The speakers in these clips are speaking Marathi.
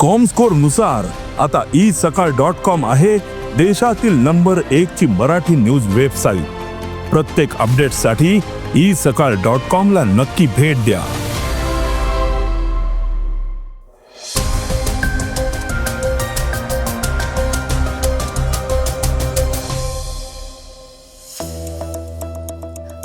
कॉमस्कोरनुसार आता ई सकाळ डॉट कॉम आहे देशातील नंबर एक ची मराठी न्यूज वेबसाईट प्रत्येक अपडेटसाठी ई सकाळ डॉट कॉम ला नक्की भेट द्या.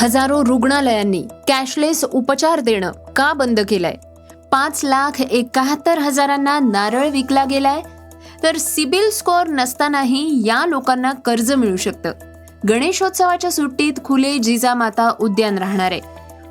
हजारो रुग्णालयांनी कॅशलेस उपचार देणं का बंद केलंय? पाच लाख एकाहत्तर हजारांना नारळ विकला गेलाय. तर सिबिल स्कोअर नसतानाही या लोकांना कर्ज मिळू शकतं. गणेशोत्सवाच्या सुट्टीत खुले जिजामाता उद्यान राहणार आहे.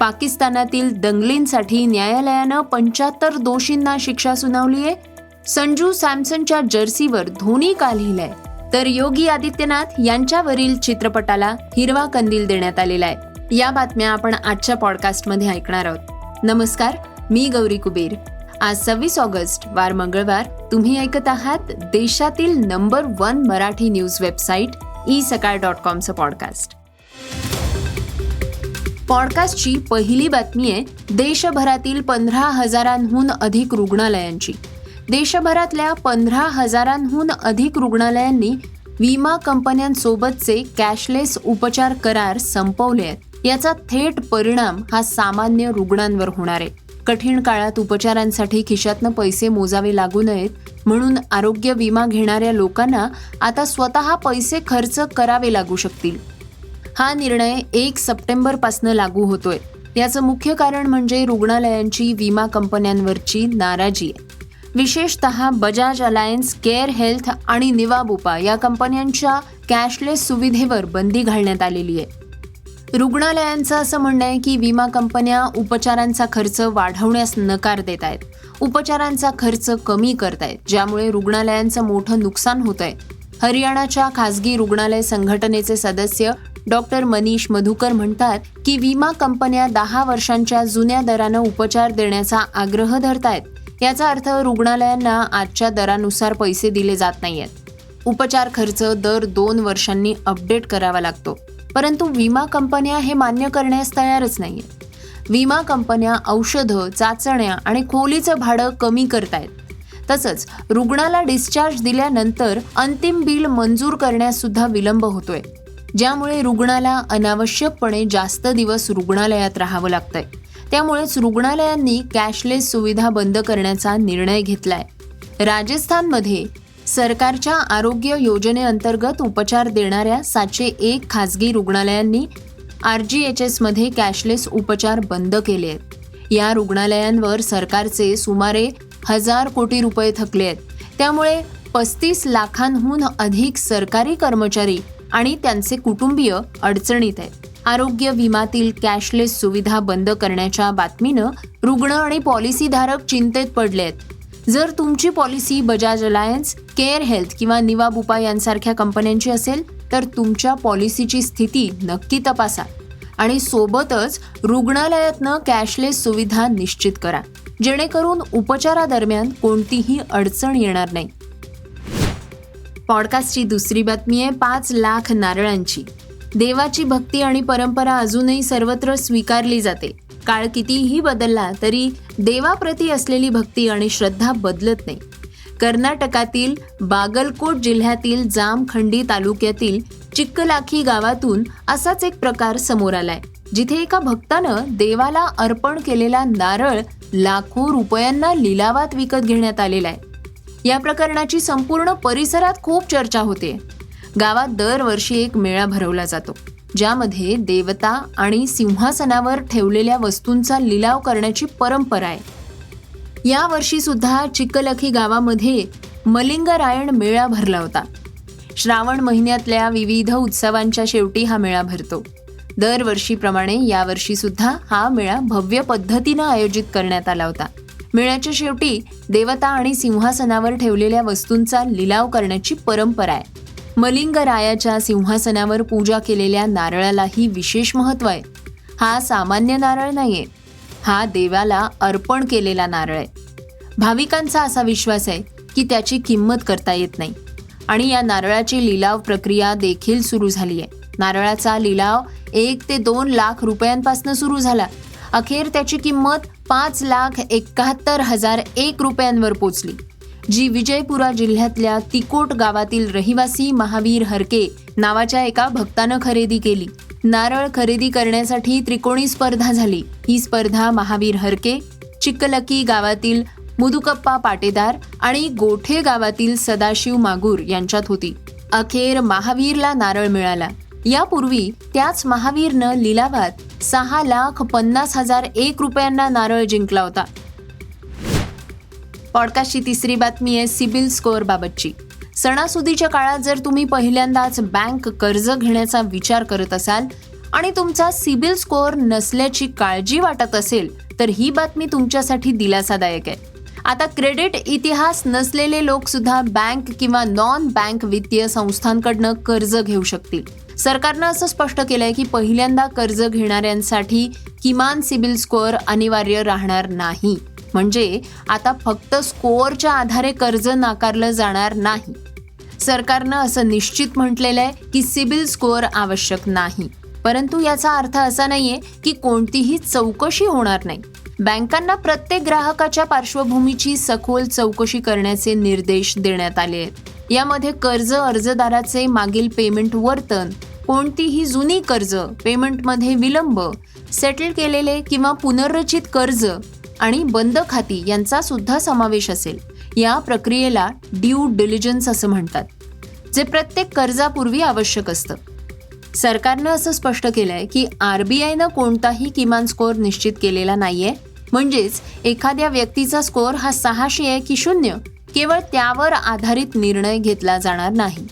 पाकिस्तानातील दंगलींसाठी न्यायालयानं पंच्याहत्तर दोषींना शिक्षा सुनावली आहे. संजू सॅमसनच्या जर्सीवर धोनी का लिहिलाय? तर योगी आदित्यनाथ यांच्यावरील चित्रपटाला हिरवा कंदील देण्यात आलेला आहे. या बातम्या आपण आजच्या पॉडकास्टमध्ये ऐकणार आहोत. नमस्कार मी गौरी कुबेर. आज सव्वीस ऑगस्ट वार मंगळवार. तुम्ही ऐकत आहात देशातील number one Marathi news website e Sakal dot कॉमचं podcast पॉडकास्टची पहिली बातमी आहे देशभरातील पंधरा हजारांहून अधिक रुग्णालयांची. देशभरातल्या पंधरा हजारांहून अधिक रुग्णालयांनी विमा कंपन्यांसोबतचे कॅशलेस उपचार करार संपवले आहेत. याचा थेट परिणाम हा सामान्य रुग्णांवर होणार आहे. कठीण काळात उपचारांसाठी खिशातनं पैसे मोजावे लागू नयेत म्हणून आरोग्य विमा घेणाऱ्या लोकांना आता स्वतः पैसे खर्च करावे लागू शकतील. हा निर्णय एक सप्टेंबरपासनं लागू होतोय. याचं मुख्य कारण म्हणजे रुग्णालयांची विमा कंपन्यांवरची नाराजी. आहे विशेषतः बजाज अलायन्स केअर हेल्थ आणि निवाबुपा या कंपन्यांच्या कॅशलेस सुविधेवर बंदी घालण्यात आलेली आहे. रुग्णालयांचं असं म्हणणं आहे की विमा कंपन्या उपचारांचा खर्च वाढवण्यास नकार देत आहेत. उपचारांचा खर्च कमी करतायत ज्यामुळे रुग्णालयांचं मोठं नुकसान होत आहे. हरियाणाच्या खासगी रुग्णालय संघटनेचे सदस्य डॉक्टर मनीष मधुकर म्हणतात की विमा कंपन्या दहा वर्षांच्या जुन्या दरानं उपचार देण्याचा आग्रह धरतायत. याचा अर्थ रुग्णालयांना आजच्या दरानुसार पैसे दिले जात नाहीयेत. उपचार खर्च दर दोन वर्षांनी अपडेट करावा लागतो. परंतु विमा कंपन्या हे मान्य करण्यास तयारच नाही आहेत विमा कंपन्या औषधं चाचण्या आणि खोलीचं भाडं कमी करतायत. तसंच रुग्णाला डिस्चार्ज दिल्यानंतर अंतिम बिल मंजूर करण्यास सुद्धा विलंब होतोय. ज्यामुळे रुग्णाला अनावश्यकपणे जास्त दिवस रुग्णालयात राहावं लागतंय. त्यामुळेच रुग्णालयांनी कॅशलेस सुविधा बंद करण्याचा निर्णय घेतलाय. राजस्थानमध्ये सरकारच्या आरोग्य योजनेअंतर्गत उपचार देणाऱ्या सातशे एक खाजगी रुग्णालयांनी आर जी एच एसमध्ये कॅशलेस उपचार बंद केले आहेत. या रुग्णालयांवर सरकारचे सुमारे हजार कोटी रुपये थकले आहेत. त्यामुळे पस्तीस लाखांहून अधिक सरकारी कर्मचारी आणि त्यांचे कुटुंबीय अडचणीत आहेत. आरोग्य विमातील कॅशलेस सुविधा बंद करण्याच्या बातमीनं रुग्ण आणि पॉलिसीधारक चिंतेत पडले आहेत. जर तुमची policy Bajaj Allianz care health किंवा निवाबुपा यांसारख्या कंपन्यांची असेल तर तुमच्या पॉलिसीची स्थिती नक्की तपासा. आणि सोबतच रुग्णालयातनं कॅशलेस सुविधा निश्चित करा. जेणेकरून उपचारादरम्यान कोणतीही अडचण येणार नाही. पॉडकास्टची दुसरी बातमी आहे पाच लाख नारळांची. देवाची भक्ती आणि परंपरा अजूनही सर्वत्र स्वीकारली जाते. काळ कितीही बदलला तरी देवाप्रती असलेली भक्ती आणि श्रद्धा बदलत नाही. कर्नाटकातील बागलकोट जिल्ह्यातील जामखंडी तालुक्यातील चिक्कलाखी गावातून असाच एक प्रकार समोर आलाय. जिथे एका भक्तानं देवाला अर्पण केलेला नारळ लाखो रुपयांना लिलावात विकत घेण्यात आलेला आहे. या प्रकरणाची संपूर्ण परिसरात खूप चर्चा होते. गावात दरवर्षी एक मेळा भरवला जातो ज्यामध्ये देवता आणि सिंहासनावर ठेवलेल्या वस्तूंचा लिलाव करण्याची परंपरा आहे. या वर्षी सुद्धा चिकलखी गावामध्ये मलिंगरायण मेळा भरला होता. श्रावण महिन्यातल्या विविध उत्सवांच्या शेवटी हा मेळा भरतो. दरवर्षीप्रमाणे यावर्षी सुद्धा हा मेळा भव्य पद्धतीनं आयोजित करण्यात आला होता. मेळ्याच्या शेवटी देवता आणि सिंहासनावर ठेवलेल्या वस्तूंचा लिलाव करण्याची परंपरा आहे. मलिंगरायाच्या सिंहासनावर पूजा केलेल्या नारळालाही विशेष महत्त्व आहे. हा सामान्य नारळ नाहीये. हा देवाला अर्पण केलेला नारळ आहे. भाविकांचा असा विश्वास आहे की त्याची किंमत करता येत नाही. आणि या नारळाची लिलाव प्रक्रिया देखील सुरू झाली आहे. नारळाचा लिलाव एक ते दोन लाख रुपयांपासून सुरू झाला. अखेर त्याची किंमत पाच लाख एकाहत्तर हजार एक रुपयांवर पोचली. जी विजयपुरा जिल्ह्यातल्या तिकोट गावातील रहिवासी महावीर हरके नावाच्या एका भक्तानं खरेदी केली. नारळ खरेदी करण्यासाठी त्रिकोणी स्पर्धा झाली. ही स्पर्धा महावीर हरके चिक्कलकी गावातील मुदुकप्पा पाटेदार आणि गोठे गावातील सदाशिव मागूर यांच्यात होती. अखेर महावीरला नारळ मिळाला. यापूर्वी त्याच महावीरनं लिलावात सहा लाख पन्नास हजार एक रुपयांना नारळ जिंकला होता. पॉडकास्टची तिसरी बातमी आहे सिबिल स्कोअर बाबतची. सणासुदीच्या काळात जर तुम्ही पहिल्यांदाच बँक कर्ज घेण्याचा विचार करत असाल आणि तुमचा सिबिल स्कोअर नसल्याची काळजी वाटत असेल तर ही बातमी तुमच्यासाठी दिलासादायक आहे. आता क्रेडिट इतिहास नसलेले लोकसुद्धा बँक किंवा नॉन बँक वित्तीय संस्थांकडनं कर्ज घेऊ शकतील. सरकारनं असं स्पष्ट केलंय की पहिल्यांदा कर्ज घेणाऱ्यांसाठी किमान सिबिल स्कोअर अनिवार्य राहणार नाही. म्हणजे आता फक्त स्कोअरच्या आधारे कर्ज नाकारलं जाणार नाही. सरकारनं असं निश्चित म्हटलेलं आहे की सिबिल स्कोअर आवश्यक नाही. परंतु याचा अर्थ असा नाहीये की कोणतीही चौकशी होणार नाही. बँकांना प्रत्येक ग्राहकाच्या पार्श्वभूमीची सखोल चौकशी करण्याचे निर्देश देण्यात आले आहेत. यामध्ये कर्ज अर्जदाराचे मागील पेमेंट वर्तन कोणतीही जुनी कर्ज पेमेंटमध्ये विलंब सेटल केलेले किंवा पुनर्रचित कर्ज आणि बंद खाती यांचा सुद्धा समावेश असेल. या प्रक्रियेला ड्यू डिलिजन्स असं म्हणतात जे प्रत्येक कर्जापूर्वी आवश्यक असतं. सरकारनं असं स्पष्ट केलंय की आर बी आयनं कोणताही किमान स्कोअर निश्चित केलेला नाहीये. म्हणजेच एखाद्या व्यक्तीचा स्कोअर हा सहाशे आहे की शून्य केवळ त्यावर आधारित निर्णय घेतला जाणार नाही.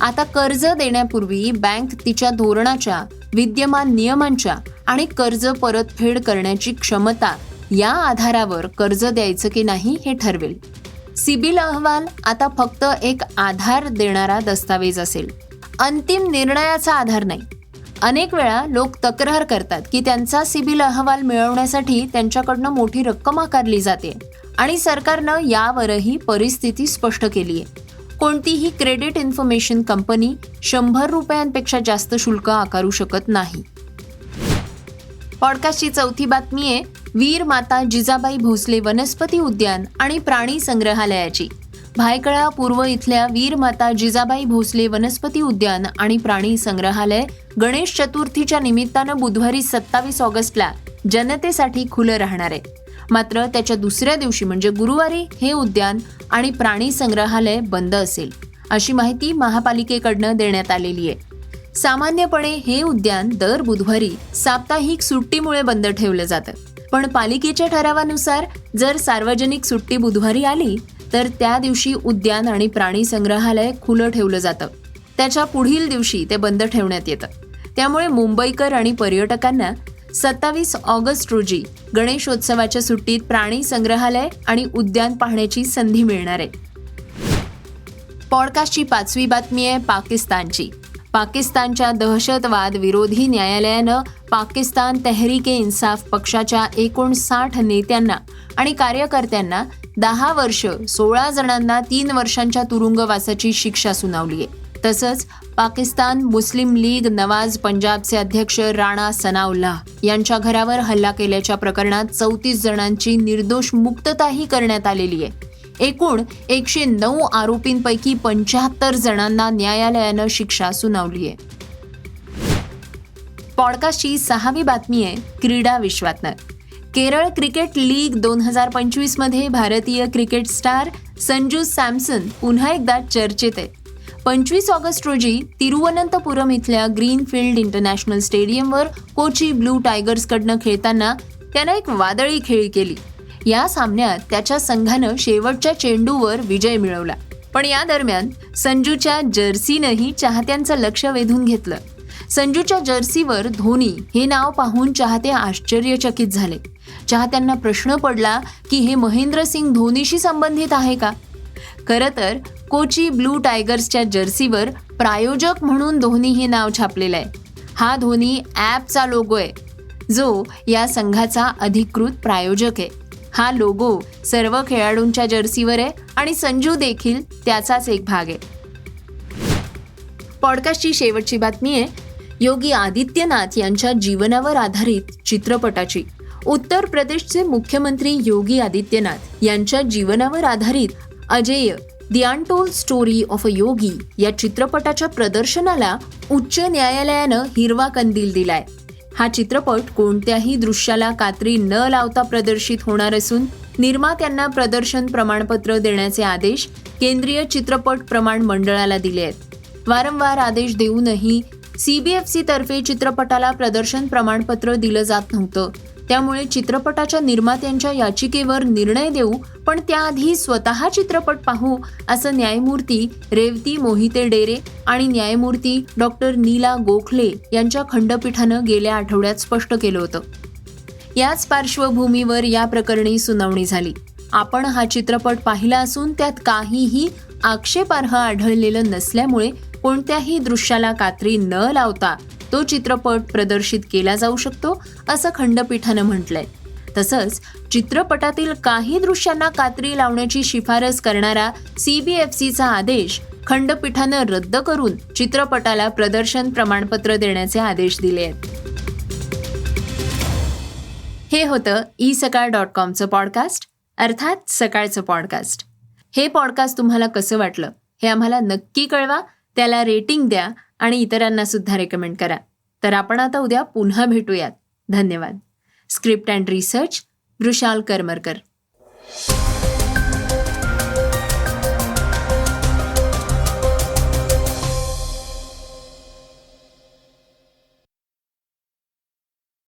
आता कर्ज देण्यापूर्वी बँक तिच्या धोरणाच्या विद्यमान नियमांच्या आणि कर्ज परतफेड करण्याची क्षमता या आधारावर कर्ज द्यायचं की नाही हे ठरवेल. सिबिल अहवाल आता फक्त एक आधार देणारा दस्तावेज असेल. अंतिम निर्णयाचा आधार नाही. अनेक वेळा लोक तक्रार करतात की त्यांचा सिबिल अहवाल मिळवण्यासाठी त्यांच्याकडनं मोठी रक्कम आकारली जाते आणि सरकारनं यावरही परिस्थिती स्पष्ट केली आहे. कोणतीही क्रेडिट इन्फॉर्मेशन कंपनी शंभर रुपयांपेक्षा जास्त शुल्क आकारू शकत नाही. पॉडकास्टची चौथी बातमी आहे वीर माता जिजाबाई भोसले वनस्पती उद्यान आणि प्राणी संग्रहालयाची. भायकळा पूर्व इथल्या वीर माता जिजाबाई भोसले वनस्पती उद्यान आणि प्राणी संग्रहालय गणेश चतुर्थीच्या निमित्तानं बुधवारी सत्तावीस ऑगस्टला जनतेसाठी खुलं राहणार आहे. मात्र त्याच्या दुसऱ्या दिवशी म्हणजे गुरुवारी हे उद्यान आणि प्राणी संग्रहालय बंद असेल अशी माहिती महापालिकेकडनं देण्यात आलेली आहे. सामान्यपणे हे उद्यान दर बुधवारी साप्ताहिक सुट्टीमुळे बंद ठेवलं जातं. पण पालिकेच्या ठरावानुसार जर सार्वजनिक सुट्टी बुधवारी आली तर त्या दिवशी उद्यान आणि प्राणी संग्रहालय खुलं ठेवलं जातं. त्याच्या पुढील दिवशी ते बंद ठेवण्यात येतं. त्यामुळे मुंबईकर आणि पर्यटकांना सत्तावीस ऑगस्ट रोजी गणेशोत्सवाच्या सुट्टीत प्राणी संग्रहालय आणि उद्यान पाहण्याची संधी मिळणार आहे. पॉडकास्टची पाचवी बातमी आहे पाकिस्तानची. पाकिस्तानच्या दहशतवाद विरोधी न्यायालयानं पाकिस्तान तेहरीके इन्साफ पक्षाच्या एकोणसाठ नेत्यांना आणि कार्यकर्त्यांना दहा वर्ष सोळा जणांना तीन वर्षांच्या तुरुंगवासाची शिक्षा सुनावली आहे. तसंच पाकिस्तान मुस्लिम लीग नवाज पंजाबचे अध्यक्ष राणा सनाउल्ला यांच्या घरावर हल्ला केल्याच्या प्रकरणात चौतीस जणांची निर्दोष मुक्तताही करण्यात आलेली आहे. एकूण एकशे नऊ आरोपींपैकी पंच्याहत्तर जणांना न्यायालयानं शिक्षा सुनावली आहे. पॉडकास्टची सहावी बातमी आहे क्रीडा विश्वातनं. केरळ क्रिकेट लीग दोन हजार पंचवीसमध्ये भारतीय क्रिकेट स्टार संजू सॅमसन पुन्हा एकदा चर्चेत आहे. पंचवीस ऑगस्ट रोजी तिरुवनंतपुरम इथल्या ग्रीनफील्ड इंटरनॅशनल स्टेडियमवर कोची ब्लू टायगर्सकडनं खेळताना त्यानं एक वादळी खेळी केली. या सामन्यात त्याच्या संघानं शेवटच्या चेंडूवर विजय मिळवला. पण या दरम्यान संजूच्या जर्सीनंही चाहत्यांचं लक्ष वेधून घेतलं. संजूच्या जर्सीवर धोनी हे नाव पाहून चाहते आश्चर्यचकित झाले. चाहत्यांना प्रश्न पडला की हे महेंद्रसिंग धोनीशी संबंधित आहे का? खरं तर कोची ब्लू टायगर्सच्या जर्सीवर प्रायोजक म्हणून धोनी हे नाव छापलेलं आहे. हा धोनी ॲपचा लोगो आहे. जो या संघाचा अधिकृत प्रायोजक आहे. हा लोगो सर्व खेळाडूंच्या जर्सीवर आहे आणि संजू देखील त्याचाच एक भाग आहे. पॉडकास्टची शेवटची बातमी आहे योगी आदित्यनाथ यांच्या जीवनावर आधारित चित्रपटाची. उत्तर प्रदेशचे मुख्यमंत्री योगी आदित्यनाथ यांच्या जीवनावर आधारित Ajey the untold story of a yogi या चित्रपटाच्या प्रदर्शनाला उच्च न्यायालयानं हिरवा कंदील दिलाय. हा चित्रपट कोणत्याही दृश्याला कात्री न लावता प्रदर्शित होणार असून निर्मात्यांना प्रदर्शन प्रमाणपत्र देण्याचे आदेश केंद्रीय चित्रपट प्रमाण मंडळाला दिले आहेत. वारंवार आदेश देऊनही सीबीएफसी तर्फे चित्रपटाला प्रदर्शन प्रमाणपत्र दिलं जात नव्हतं. त्यामुळे चित्रपटाच्या निर्मात्यांच्या याचिकेवर निर्णय देऊ पण त्याआधी स्वतः चित्रपट पाहू असं न्यायमूर्ती रेवती मोहिते डेरे आणि न्यायमूर्ती डॉक्टर नीला गोखले यांच्या खंडपीठानं गेल्या आठवड्यात स्पष्ट केलं होतं. याच पार्श्वभूमीवर या प्रकरणी सुनावणी झाली. आपण हा चित्रपट पाहिला असून त्यात काहीही आक्षेपार्ह आढळलेलं नसल्यामुळे कोणत्याही दृश्याला कात्री न लावता तो चित्रपट प्रदर्शित केला जाऊ शकतो असं खंडपीठानं म्हटलंय. तसंच चित्रपटातील काही दृश्यांना कात्री लावण्याची शिफारस करणारा सीबीएफसीचा आदेश खंडपीठानं रद्द करून चित्रपटाला प्रदर्शन प्रमाणपत्र देण्याचे आदेश दिले आहेत. हे होतं ई सकाळ डॉट कॉमचं पॉडकास्ट अर्थात सकाळचं पॉडकास्ट. हे पॉडकास्ट तुम्हाला कसं वाटलं हे आम्हाला नक्की कळवा त्याला रेटिंग द्या आणि इतरांना सुद्धा रेकमेंड करा. तर आपण आता उद्या पुन्हा भेटूयात. धन्यवाद. Script and research Vrushal Karmarkar